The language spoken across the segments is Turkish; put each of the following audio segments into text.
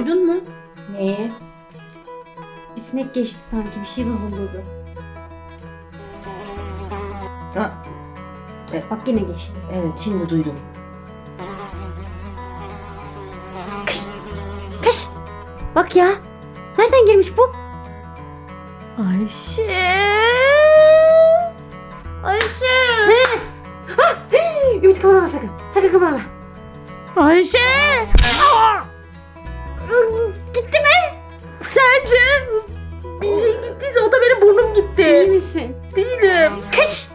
Duydun mu? Neyi? Bir sinek geçti sanki. Bir şey vızıldadı. Ha, Bak yine geçti. evet şimdi duydum. Kış! Bak ya. Nereden girmiş bu? Ayşe. Ayşe. Ümit kımıldama sakın. Sakın kımıldama. Ayşe. Gitti mi? Sence? Bir gittiyse o da benim burnum İyi gitti. misin? Değilim. Kış!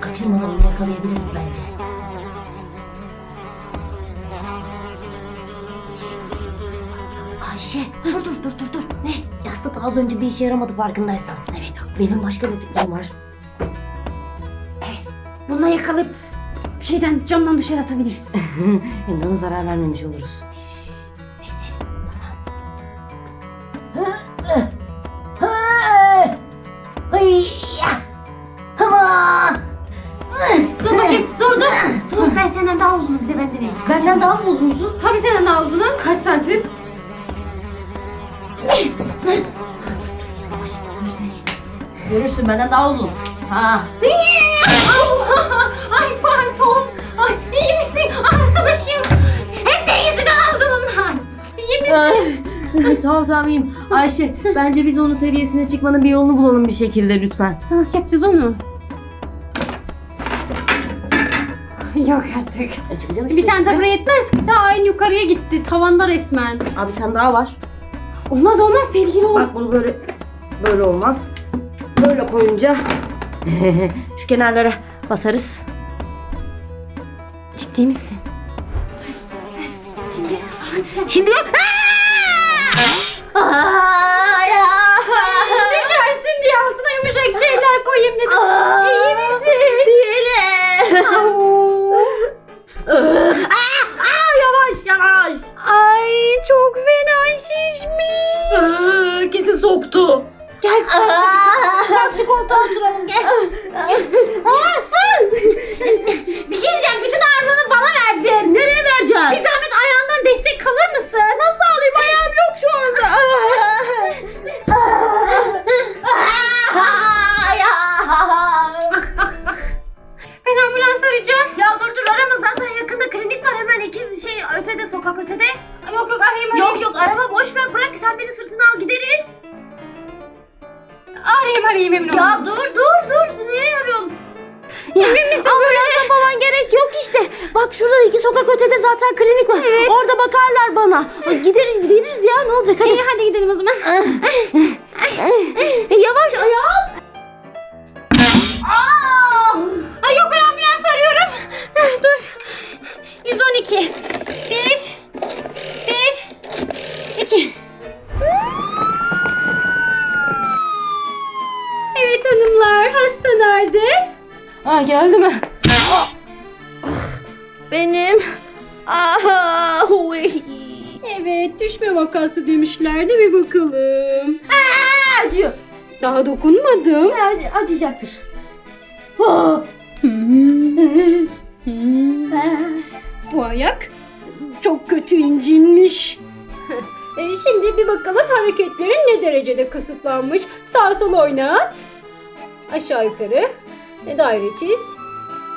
Kaçırmadan onu yakalayabiliriz bence. Ayşe dur dur dur dur dur. Ne? Yastık az önce bir işe yaramadı farkındaysan. Evet. Benim başka bir fikrim var. Bununla yakalayıp şeyden camdan dışarı atabiliriz. Hem ona zarar vermemiş oluruz. Dur bakayım. Dur dur. Dur ben senden daha uzunum. Bir de ben deneyeyim. Kaçan daha mı uzunsun? Tabii senden daha uzunum. Kaç santim? Görürsün benden daha uzun. Ha. Allah! Ay pardon. Ay iyi misin arkadaşım? Hep de yüzünü aldım ondan. İyi misin? tamam tamam iyiyim. Ayşe bence biz onun seviyesine çıkmanın bir yolunu bulalım bir şekilde lütfen. Nasıl yapacağız onu? Yok artık. E, çıkacağım işte. Bir tane buraya yetmez ki. Ta en yukarıya gitti. Tavanda resmen. Aa, bir tane daha var. Olmaz olmaz tehlikeli olur. Bak bunu böyle böyle olmaz. Böyle koyunca şu kenarlara basarız. Ciddi misin? Şimdi Şimdi Aa, koltuğa oturalım Arayayım arayayım emin Ya olun. dur dur dur nereye arıyorsun? Emin misin Ambulansa falan gerek yok işte. Bak şurada iki sokak ötede zaten klinik var. Evet. Orada bakarlar bana. Ay, Gideriz gideriz ya ne olacak hadi. İyi hadi gidelim o zaman. E, Yavaş ayağım. Aa! Ay yok ben ambulans arıyorum. Heh, Dur. 112. Ha geldi mi? Ah! Benim. Aha, huy. Evet düşme vakası demişlerdi bir bakalım. Acıyor. Daha dokunmadım. Ac- acıyacaktır. Ah! Hmm, hmm. Bu ayak çok kötü incinmiş. E, şimdi bir bakalım hareketlerin ne derecede kısıtlanmış. Sağ sol oynat. Aşağı yukarı. E, daire çiz.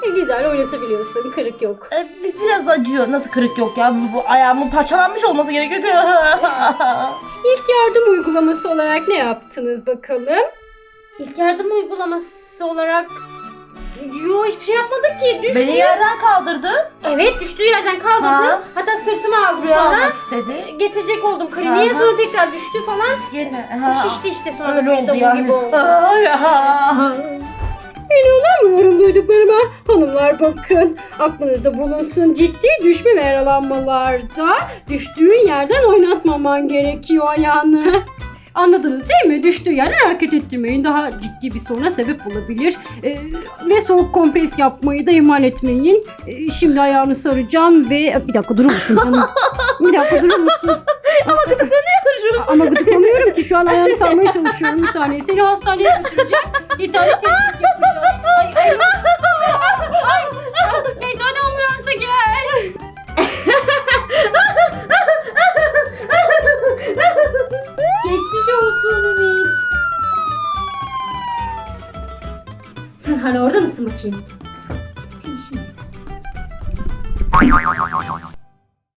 E, güzel oynatabiliyorsun. Kırık yok. E, bi- Biraz acıyor. Nasıl kırık yok ya? Bu, bu ayağımın parçalanmış olması gerekiyor. İlk yardım uygulaması olarak ne yaptınız bakalım? İlk yardım uygulaması olarak Yo hiçbir şey yapmadık ki. Düştü. Beni yerden kaldırdı. Evet düştüğü yerden kaldırdı. Ha. Hatta sırtıma aldı Buraya sonra. almak istedi. Getirecek oldum kliniğe Aha. sonra tekrar düştü falan. Gene. Ha. Şişti işte sonra Öyle böyle oldu davul yani. gibi oldu. Ay, ah. İnanamıyorum duyduklarıma. Hanımlar bakın aklınızda bulunsun ciddi düşme ve yaralanmalarda düştüğün yerden oynatmaman gerekiyor ayağını. Anladınız değil mi? Düştüğü yerden hareket ettirmeyin. Daha ciddi bir soruna sebep olabilir. Ee, ve soğuk kompres yapmayı da ihmal etmeyin. Ee, şimdi ayağını saracağım ve... Bir dakika durur musun canım? Bir dakika durur musun? Ama gıdıklanıyorum. Ama gıdıklamıyorum ki şu an ayağını sarmaya çalışıyorum bir saniye. Seni hastaneye götüreceğim. Bir tane temizlik Hala orada mısın bakayım? Seni şimdi.